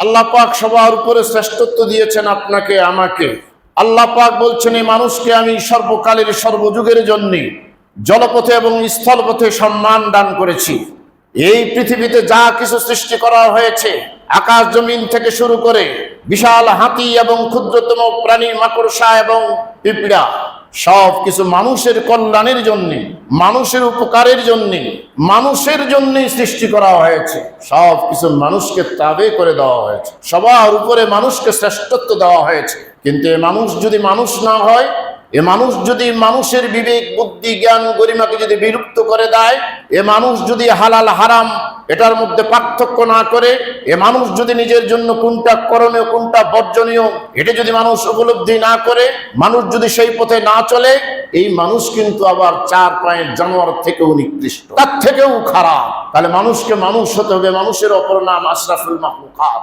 আল্লাহ পাক সবার উপরে শ্রেষ্ঠত্ব দিয়েছেন আপনাকে, আমাকে। আল্লাহ পাক বলছেন, এই মানুষকে আমি সর্বকালের সর্বযুগের জন্য জলপথে এবং স্থলপথে সম্মান দান করেছি। এই পৃথিবীতে যা কিছু সৃষ্টি করা হয়েছে, আকাশ জমিন থেকে শুরু করে বিশাল হাতি এবং ক্ষুদ্রতম প্রাণী, মাকড়সা এবং পিঁপড়া সব কিছু মানুষের কল্যাণের জন্যে, মানুষের উপকারের জন্যে, মানুষের জন্যেই সৃষ্টি করা হয়েছে। সব কিছু মানুষকে তাবে করে দেওয়া হয়েছে। সবার উপরে মানুষকে শ্রেষ্ঠত্ব দেওয়া হয়েছে। কিন্তু মানুষ যদি মানুষ না হয় এ মানুষ যদি মানুষের বিবেক, বুদ্ধি, জ্ঞান, গরিমাকে যদি বিলুপ্ত করে দেয়, এ মানুষ যদি হালাল, হারাম, এটার মধ্যে পার্থক্য না করে, এ মানুষ যদি নিজের জন্য কোনটা করণীয়, কোনটা বর্জনীয়, এটা যদি মানুষ উপলব্ধি না করে, মানুষ যদি সেই পথে না চলে, এই মানুষ কিন্তু আবার চার পায়ের জানোয়ার থেকেও নিকৃষ্ট। তার থেকেও খারাপ। তাহলে মানুষকে মানুষ হতে হবে, মানুষের অপর নাম আশরাফুল মাহলুকাত